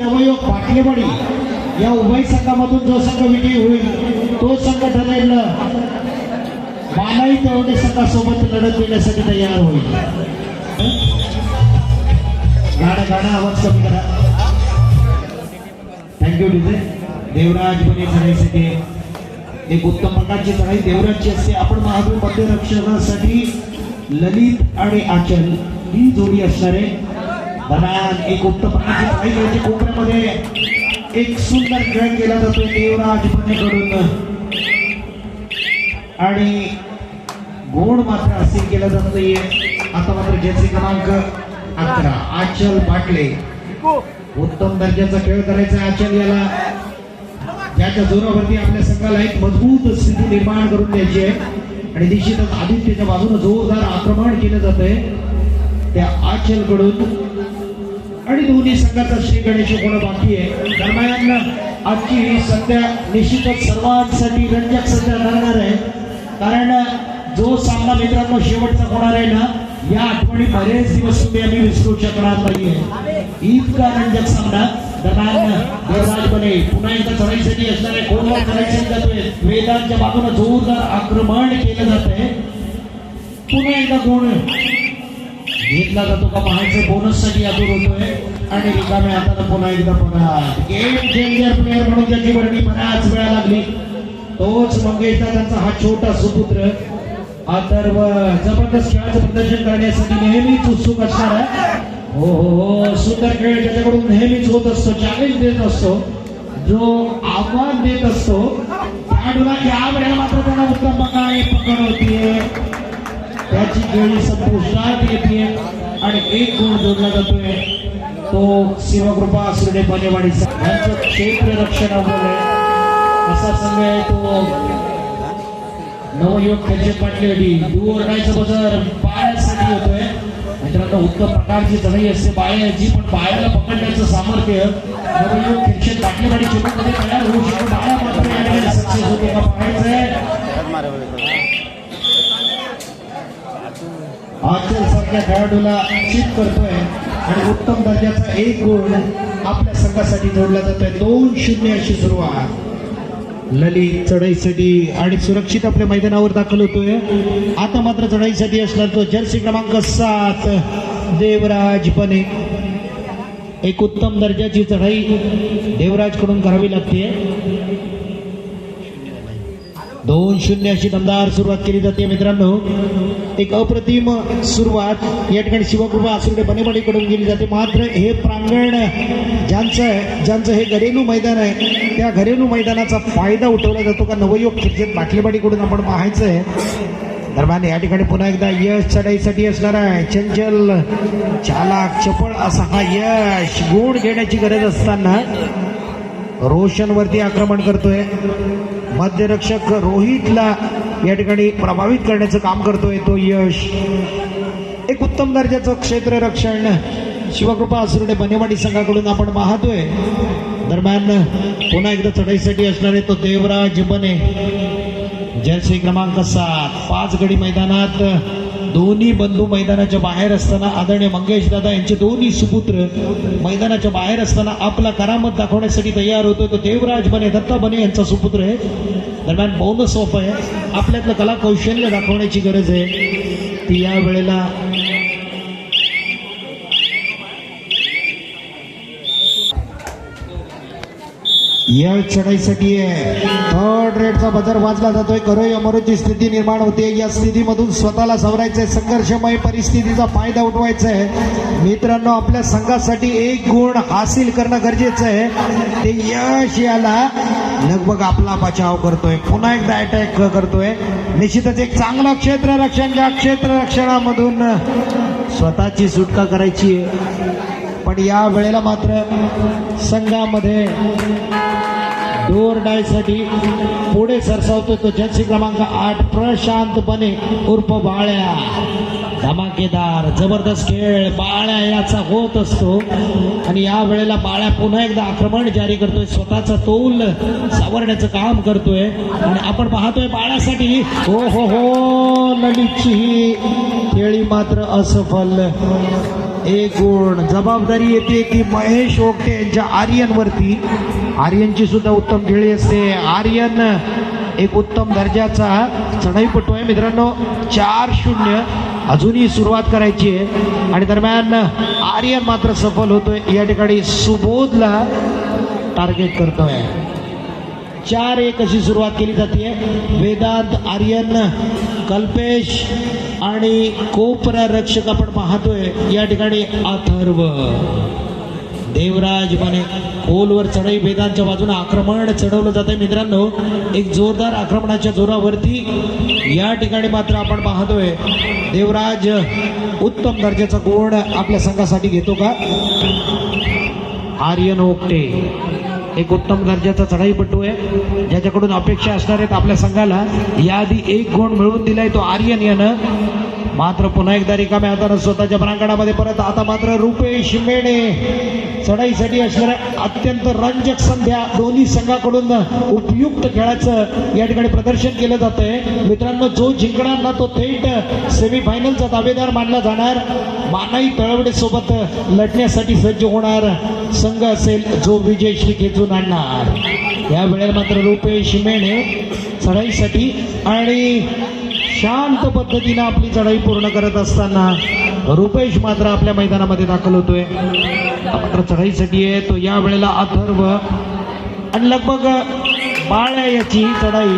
नवयोग पाटलेवाडी या उभय संघामधून जो संघ विजयी होईल तो संघ ठरेल मानाई तळवडे संघासोबत लढत देण्यासाठी तयार होईल. गाणं गाणं आवाज कमी करा. थँक्यू डीजे देवराज बने चढाईसाठी एक उत्तम प्रकारची चढाई देवराजची असते. आपण महादेव मध्यरक्षणासाठी ललित आणि आचल ही जोडी असणार आहे एक उत्तम कोपऱ्यामध्ये एक सुंदर खेळ केला जातो देवराज बनेकडून आणि गोड मात्र असे केलं जात नाहीये आता मात्र ज्याचे क्रमांक अकरा आचल पाटले. उत्तम दर्जाचा खेळ करायचा आचल याला. त्याच्या जोरावरती आपल्या संघाला एक मजबूत स्थिती निर्माण करून द्यायची आहे. आणि निश्चितच आदित्यच्या बाजूने जोरदार आक्रमण केलं जात आहे त्या आचलकडून आणि दोन्ही संघाचा श्री गणेश होणं बाकी आहे. दरम्यान आजची ही सध्या निश्चितच सर्वांसाठी रंजक सध्या ठरणार आहे. कारण जो सामना मित्रांनो शेवटचा होणार आहे ना या आठवणी बरेच दिवस तुम्ही आम्ही विसरू शकणार नाहीये. इतका रंजक सामना. दरम्यान देवराज पुन्हा एकदा चढाईसाठी असणारे कोणवर चढाईसाठी जातोय. वेदांच्या बाजूने जोरदार आक्रमण केलं जात आहे पुन्हा एकदा कोण? घेतला जातो का पाहायचं? बोनससाठी साठी होतोय. आणि रिकामे हाताने पुन्हा एकदा परत गेम चेंजर प्लेअर म्हणून त्याची वर्णी बऱ्याच वेळा लागली. तोच मंगेशचा त्यांचा हा छोटा सुपुत्र. अथर्व जबरदस्त खेळाचं प्रदर्शन करण्यासाठी नेहमीच उत्सुक असणार आहे. हो हो हो. सुंदर खेळ त्याच्याकडून नेहमीच होत असतो. चॅलेंज देत असतो. जो आव्हान देत असतो. खेळाडूला या वेळेला मात्र त्यांना उत्तम प्रकारे पकड होतीये त्याची खेळी संपुष्टात येते आणि एक गुण जोडला जातोय. तो शिवकृपा सुरडे बनेवाडी यांचं क्षेत्र रक्षण आहे. असा संघ आहे तो. नवयुवक त्यांचे पाटलेवाडी दूर राहायचं बजर पायासाठी होतोय. मित्रांनो उत्तम प्रकारची चढाई असते. बाळ्याची पण बाळ्याला पकडण्याचं सामर्थ्य नवयुवक खेळशेत पाटलेवाडी मध्ये तयार होऊ शकतो. बाळा मात्र सक्सेस होतो का पाहायचं आहे सारख्या खेळाडूला चित करतोय आणि उत्तम दर्जाचा एक गुण आपल्या संघासाठी जोडला जातोय. दोन शून्य अशी सुरुवात. ललित चढाईसाठी आणि सुरक्षित आपल्या मैदानावर दाखल होतोय. आता मात्र चढाईसाठी असणार तो जर्सी क्रमांक सात देवराज बने. एक उत्तम दर्जाची चढाई देवराजकडून करावी लागते. दोन शून्य अशी दमदार सुरुवात केली जाते मित्रांनो. एक अप्रतिम सुरुवात या ठिकाणी शिवकृपा आसुर्डे बनेवाडीकडून केली जाते. मात्र हे प्रांगण ज्यांचं आहे ज्यांचं हे घरेलू मैदान आहे त्या घरेलू मैदानाचा फायदा उठवला जातो का? नवयुवक क्रिकेट बाटलेवाडीकडून आपण पाहायचं आहे दरम्यान या ठिकाणी पुन्हा एकदा यश चढाईसाठी असणारा चंचल चालाक चपळ असा हा यश गुण घेण्याची गरज असताना रोशनवरती आक्रमण करतोय. मध्यरक्षक रोहितला या ठिकाणी प्रभावित करण्याचं काम करतोय तो यश. एक उत्तम दर्जाचं क्षेत्ररक्षण शिवकृपा असुर्डे बनेवाडी संघाकडून आपण पाहतोय. दरम्यान पुन्हा एकदा चढाईसाठी असणारे तो देवराज बने. जर्सी क्रमांक सात पाच गडी मैदानात दोन्ही बंधू मैदानाच्या बाहेर असताना आदरणीय मंगेश दादा यांचे दोन्ही सुपुत्र मैदानाच्या बाहेर असताना आपला करामत दाखवण्यासाठी तयार होतो. तो देवराज बने दत्ता बने यांचा सुपुत्र आहे. दरम्यान बोनस ऑफ आहे. आपल्यातलं कला कौशल्य दाखवण्याची गरज आहे. ती या वेळेला या चढाईसाठी थर्ड रेडचा बदर वाजला जातोय. करोय अमरोची स्थिती निर्माण होते. या स्थितीमधून स्वतःला सवरायचंय. संघर्षमय परिस्थितीचा फायदा उठवायचा आहे मित्रांनो आपल्या संघासाठी एक गुण हासिल करणं गरजेचं आहे. ते यश याला लगभग आपला बचाव करतोय. पुन्हा एकदा अटॅक करतोय. निश्चितच एक चांगलं क्षेत्ररक्षण ज्या क्षेत्ररक्षणामधून स्वतःची सुटका करायची आहे. पण या वेळेला मात्र संघामध्ये डोर डायसाठी पुढे सरसावतो तो जर्सी क्रमांक आठ प्रशांत बने उर्फ बाळ्या. धमाकेदार जबरदस्त खेळ बाळ्या याचा होत असतो. आणि या वेळेला बाळ्या पुन्हा एकदा आक्रमण जारी करतोय स्वतःचा तोल सावरण्याचं काम करतोय. आणि आपण पाहतोय बाळ्यासाठी हो हो हो ललितची ही खेळी मात्र असफल. एक गुण. जबाबदारी येते ती महेश ओके यांच्या आर्यनवरती. आर्यनची सुद्धा उत्तम खेळी असते. आर्यन एक उत्तम दर्जाचा चढाईपटू आहे. मित्रांनो चार शून्य. अजूनही सुरुवात करायची आहे. आणि दरम्यान आर्यन मात्र सफल होतोय. या ठिकाणी सुबोधला टार्गेट करतोय. चार एक अशी सुरुवात केली जाते. वेदांत आर्यन कल्पेश आणि कोपरा रक्षक आपण पाहतोय. या ठिकाणी अथर्व. देवराज माने खोलवर चढाई वेदांच्या बाजूने आक्रमण चढवलं जात आहे मित्रांनो. एक जोरदार आक्रमणाच्या जोरावरती या ठिकाणी मात्र आपण पाहतोय. देवराज उत्तम दर्जाचा गुण आपल्या संघासाठी घेतो का? आर्यन ओकटे. एक उत्तम दर्जाचा चढाईपटू आहे. ज्याच्याकडून अपेक्षा असणार आहेत आपल्या संघाला. याआधी एक गुण मिळवून दिलाय तो आर्यन यानं. मात्र पुन्हा एकदा रिकाम्या हातानं स्वतःच्या प्रांगणामध्ये परत आता मात्र रुपेश मेणे चढाईसाठी असणाऱ्या अत्यंत रंजक संध्या दोन्ही संघाकडून उपयुक्त खेळाचं या ठिकाणी प्रदर्शन केलं जात आहे मित्रांनो जो जिंकणार ना तो थेट सेमीफायनलचा दावेदार मानला जाणार. मानाई तळवडे सोबत लढण्यासाठी सज्ज होणार संघ असेल जो विजय श्री खेचून आणणार. या वेळेला मात्र रुपेश मेणे चढाईसाठी आणि शांत पद्धतीनं आपली चढाई पूर्ण करत असताना रुपेश मात्र आपल्या मैदानामध्ये दाखल होतोय. मात्र चढाईसाठी आहे. तो या वेळेला अथर्व आणि लगभग बाळ याची चढाई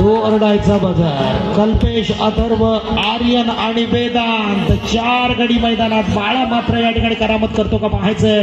ओरडायचा बाजार. कल्पेश अथर्व आर्यन आणि वेदांत चार गडी मैदानात बाळा मात्र या ठिकाणी करामत करतो का पाहायचंय.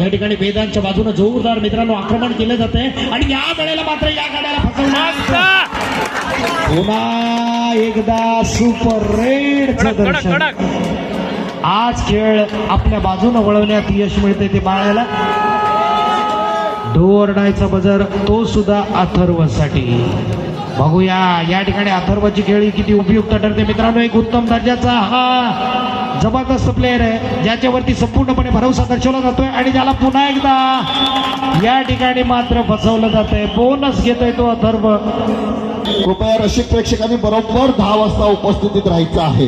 या ठिकाणी वेदांतच्या बाजूने जोरदार मित्रांनो आक्रमण केलं जाते आणि या वेळेला मात्र या गाड्याला फसवणार पुन्हा एकदा सुपर रेडचं दर्शन. आज खेळ आपल्या बाजूने वळवण्यात यश मिळते ते बाळाला. डोरडायचा बजर तो सुद्धा अथर्वसाठी. बघूया या ठिकाणी अथर्वची खेळी किती उपयुक्त ठरते. मित्रांनो एक उत्तम दर्जाचा हा जबरदस्त प्लेअर आहे ज्याच्यावरती संपूर्णपणे भरवसा दर्शवला जातोय आणि ज्याला पुन्हा एकदा या ठिकाणी मात्र फसवलं जात आहे बोनस घेतोय तो अथर्व. कृपया रसिक प्रेक्षकांनी बरोबर दहा वाजता उपस्थितीत राहायचं आहे.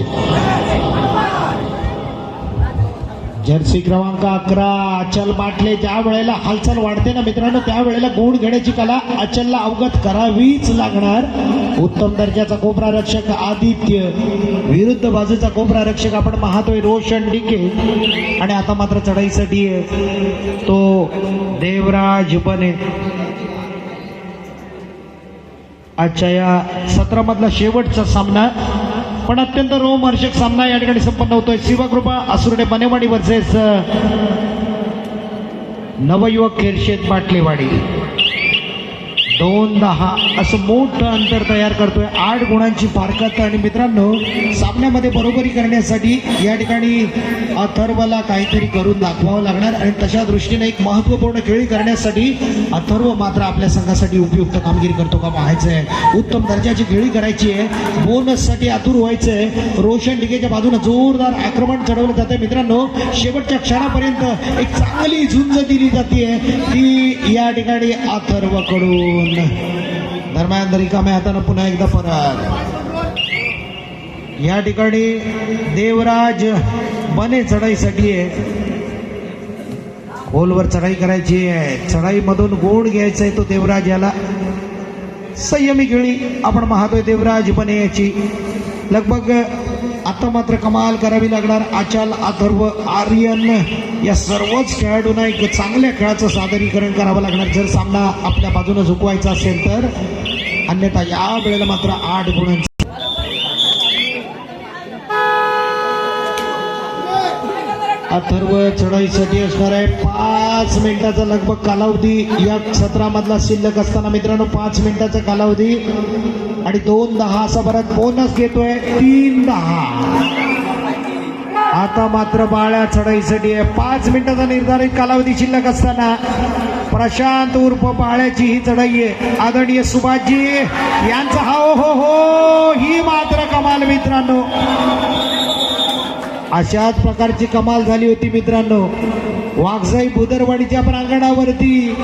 जर्सी क्रमांक अकरा अचल बाटले. ज्या वेळेला हालचाल वाढते ना मित्रांनो. त्यावेळेला गुण घेण्याची कला अचलला अवगत करावीच लागणार. उत्तम दर्जाचा कोपरा रक्षक आदित्य. विरुद्ध बाजूचा कोपरा रक्षक आपण पाहतोय रोशन डिके. आणि आता मात्र चढाईसाठी तो देवराज बने. आजच्या या सत्रामधला शेवटचा सामना पण अत्यंत रोमहर्षक सामना या ठिकाणी संपन्न होतोय. शिवकृपा असुर्डे बनेवाडी वर्सेस नवयुवक खेरशेत बाटलेवाडी. दोन दहा असं मोठं अंतर तयार करतोय. आठ गुणांची फारकत आणि मित्रांनो सामन्यामध्ये बरोबरी करण्यासाठी या ठिकाणी अथर्वला काहीतरी करून दाखवावं लागणार. आणि तशा दृष्टीने एक महत्त्वपूर्ण खेळी करण्यासाठी अथर्व मात्र आपल्या संघासाठी उपयुक्त कामगिरी करतो का पाहायचं आहे उत्तम दर्जाची खेळी करायची आहे. बोनससाठी आतुर व्हायचं आहे रोशन डिगेच्या बाजूने जोरदार आक्रमण चढवलं जातं मित्रांनो शेवटच्या क्षणापर्यंत एक चांगली झुंज दिली जाते ती या ठिकाणी अथर्वकडून. दरम्यान रिकाम्या हातानं पुन्हा एकदा परत या ठिकाणी देवराज बने चढाईसाठी आहे खोलवर चढाई करायची आहे चढाईमधून गोड घ्यायचा आहे तो देवराज याला संयमी खेळी आपण पाहतोय देवराज बने याची लगभग आता मात्र कमाल करावी लागणार आचाल अथर्व आर्यन. या सर्वच खेळाडूंना एक चांगल्या खेळाचं सादरीकरण करावं लागणार. जर सामना आपल्या बाजूने झुकवायचा असेल तर अन्यथा या वेळेला मात्र आठ गुणांचा अथर्व चढाईसाठी असणार आहे. पाच मिनिटाचा लगभग कालावधी या सत्रामधला शिल्लक असताना मित्रांनो पाच मिनिटाचा कालावधी आणि दोन दहा असा परत बोनस घेतोय. तीन दहा. आता मात्र बाळ्या चढाईसाठी आहे. पाच मिनिटाचा निर्धारित कालावधी शिल्लक असताना प्रशांत उर्फ बाळ्याची ही चढाई आहे. आदरणीय सुभाषजी यांचा हा हो हो ही मात्र कमाल मित्रांनो. अशाच प्रकारची कमाल झाली होती मित्रांनो. वाघजाई बुदरवाडीच्या प्रांगणावरती.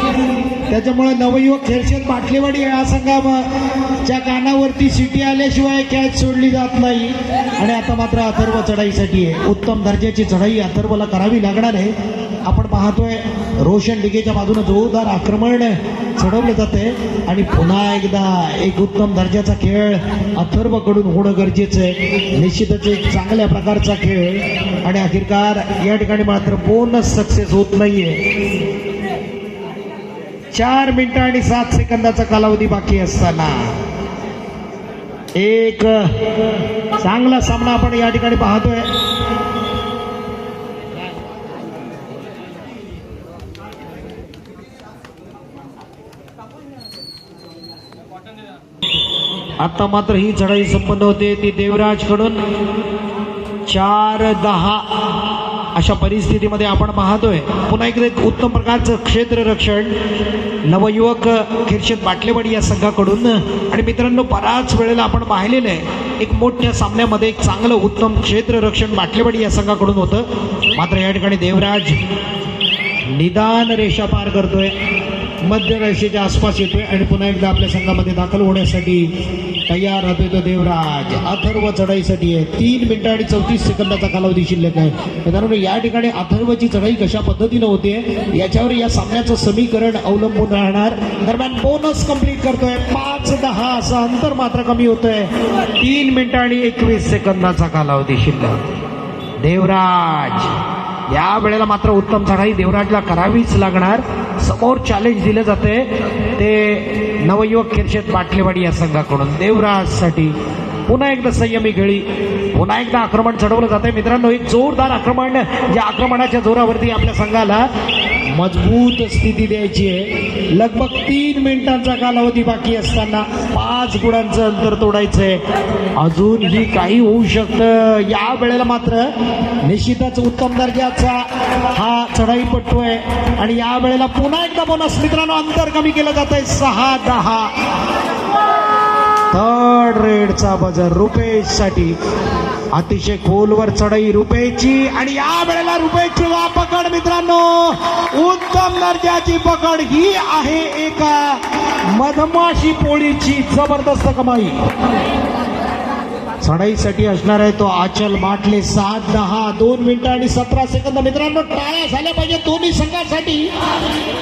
त्याच्यामुळे नवयुवक खेळशेत बाटलेवाडी या संघाच्या कानावरती सिटी आल्याशिवाय कॅच सोडली जात नाही. आणि आता मात्र अथर्व चढाईसाठी आहे. उत्तम दर्जाची चढाई अथर्वला करावी लागणार आहे. आपण पाहतोय रोशन डिगेच्या बाजूने जोरदार आक्रमण चढवलं जाते आणि पुन्हा एकदा एक उत्तम दर्जाचा खेळ अथर्वकडून होणं गरजेचं आहे. निश्चितच एक चांगल्या प्रकारचा खेळ. आणि अखेरकार या ठिकाणी मात्र बोनस सक्सेस होत नाहीये. चार मिनिटं आणि सात सेकंदाचा कालावधी बाकी असताना. एक चांगला सामना आपण या ठिकाणी पाहतोय. आता मात्र ही चढाई संपन्न होते. ती देवराजकडून चार दहा अशा परिस्थितीमध्ये आपण पाहतोय. पुन्हा एकदा एक उत्तम प्रकारचं क्षेत्ररक्षण नवयुवक खिरशेत बाटलेवाडी या संघाकडून. आणि मित्रांनो बराच वेळेला आपण पाहिलेलं आहे एक मोठ्या सामन्यामध्ये एक चांगलं उत्तम क्षेत्ररक्षण बाटलेवाडी या संघाकडून होतं. मात्र या ठिकाणी देवराज निदान रेषा पार करतोय. मध्य रेषेच्या आसपास येतोय आणि पुन्हा एकदा आपल्या संघामध्ये दाखल होण्यासाठी तयार राहतोय तो देवराज. अथर्व चढाईसाठी आहे. तीन मिनिटं आणि चौतीस सेकंदाचा कालावधी शिल्लक आहे. त्यामुळे या ठिकाणी अथर्वची चढाई कशा पद्धतीनं होते याच्यावर या सामन्याचं समीकरण अवलंबून राहणार. दरम्यान बोनस कंप्लीट करतोय. पाच दहा असं अंतर मात्र कमी होतंय. तीन मिनिटं आणि एकवीस सेकंदाचा कालावधी शिल्लक. देवराज. या वेळेला मात्र उत्तम चढाई देवराजला करावीच लागणार. समोर चॅलेंज दिलं जाते. ते नवयुवक खिरशेत बाटलेवाडी या संघाकडून. देवराजसाठी पुन्हा एकदा संयमी खेळी पुन्हा एकदा आक्रमण चढवलं जाते मित्रांनो एक जोरदार आक्रमण या आक्रमणाच्या जोरावरती आपल्या संघाला मजबूत स्थिती द्यायची आहे. लगभग तीन मिनिटांचा कालावधी बाकी असताना पाच गुणांचं अंतर तोडायचं आहे अजूनही काही होऊ शकतं. या वेळेला मात्र निश्चितच उत्तम दर्जाचा हा चढाई पट्टू आहे. आणि या वेळेला पुन्हा एकदा बोनस मित्रांनो अंतर कमी केलं जात आहे सहा दहा. थर्ड रेडचा बजर रुपेशसाठी अतिशय खोलवर चढाई रुपयाची आणि या वेळेला रुपयाची वा पकड मित्रांनो. उत्तम दर्जाची पकड ही आहे एका मधमाशी पोळीची जबरदस्त कमाई. चढाईसाठी असणार आहे तो आचल माटले सात दहा दोन मिनिटं आणि सतरा सेकंद. मित्रांनो टाळ्या झाल्या पाहिजे दोन्ही संघासाठी.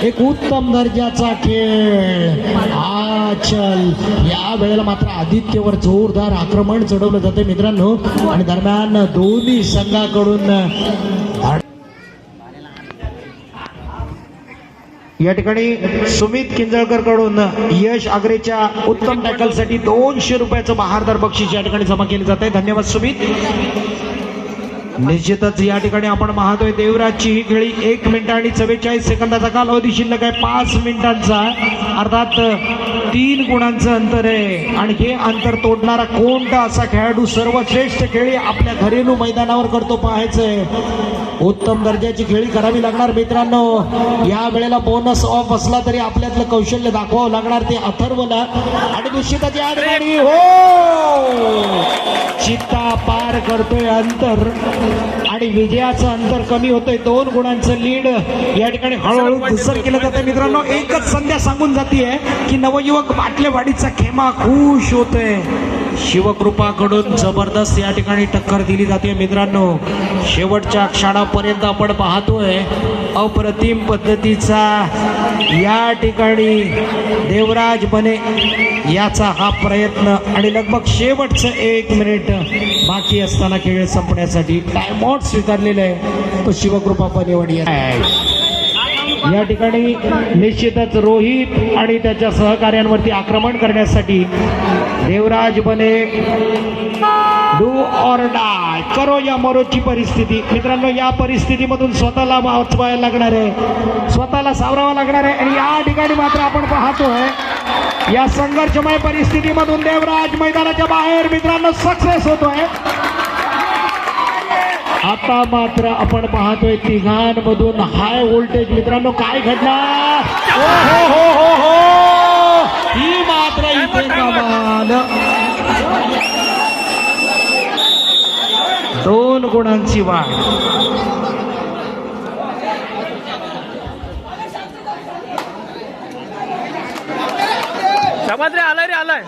एक उत्तम दर्जाचा खेळ. आचल. या वेळेला मात्र आदित्यवर जोरदार आक्रमण चढवलं जाते मित्रांनो. आणि दरम्यान दोन्ही संघाकडून या ठिकाणी सुमित किंजळकरकडून यश आग्रेच्या उत्तम टॅकलसाठी दोनशे रुपयाचं बहारदार बक्षीस या ठिकाणी जमा केले जात आहे धन्यवाद सुमित. निश्चितच या ठिकाणी आपण पाहतोय देवराजची ही खेळी एक मिनिट आणि चव्वेचाळीस सेकंदाचा कालावधी शिल्लक आहे. पाच मिनिटांचा. अर्थात तीन गुणांचं अंतर आहे. आणि हे अंतर तोडणारा कोणता असा खेळाडू सर्वश्रेष्ठ खेळी आपल्या घरेलू मैदानावर करतो पाहायचंय. उत्तम दर्जाची खेळी करावी लागणार मित्रांनो. या वेळेला बोनस ऑफ असला तरी आपल्यातलं कौशल्य दाखवावं लागणार ते अथर्वला. आणि निश्चितच या ठिकाणी हो! चित्ता पार करतोय अंतर. आणि विजयाचं अंतर कमी होतंय. दोन गुणांचं लीड या ठिकाणी हळूहळू धुसर केलं जातंय. मित्रांनो एकच संध्या सांगून जातीये की नवयुवक बाटलेवाडीचा खेमा खुश होतोय. शिवकृपाकडून जबरदस्त या ठिकाणी टक्कर दिली जाते मित्रांनो. शेवटच्या क्षणापर्यंत आपण पाहतोय अप्रतिम पद्धतीचा या ठिकाणी देवराज बने याचा हा प्रयत्न आणि लगभग शेवटचं एक मिनिट बाकी असताना खेळ संपण्यासाठी टाइमआउट स्वीकारलेला आहे. तो शिवकृपा पनेवाडी आहे. या ठिकाणी निश्चितच रोहित आणि त्याच्या सहकार्यांवरती आक्रमण करण्यासाठी देवराज बने. डू ऑर डाय करो या मरोची परिस्थिती. मित्रांनो या परिस्थितीमधून स्वतःला वाचवायला लागणार आहे. स्वतःला सावरावं लागणार आहे. आणि या ठिकाणी मात्र आपण पाहतोय या संघर्षमय परिस्थितीमधून देवराज मैदानाच्या बाहेर मित्रांनो सक्सेस होतोय. आता मात्र आपण पाहतोय तिघांमधून हाय व्होल्टेज मित्रांनो काय घडला? हो, हो, हो, ही मात्र इथे कमाल दोन गुणांची वाढ. रे आलाय रे आलाय.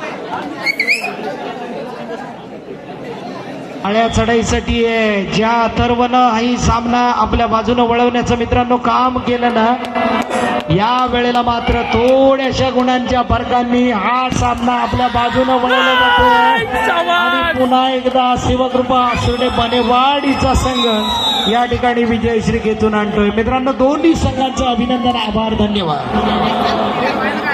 आळ्या चढाईसाठी आहे. ज्या अथर्वनं हाही सामना आपल्या बाजूनं वळवण्याचं मित्रांनो काम केलं ना या वेळेला मात्र थोड्याशा गुणांच्या फरकांनी हा सामना आपल्या बाजूनं वळवला जातो आणि पुन्हा एकदा शिवकृपा सुरडे बनेवाडीचा संघ या ठिकाणी विजयश्री घेतून आणतोय मित्रांनो दोन्ही संघांचं अभिनंदन आभार धन्यवाद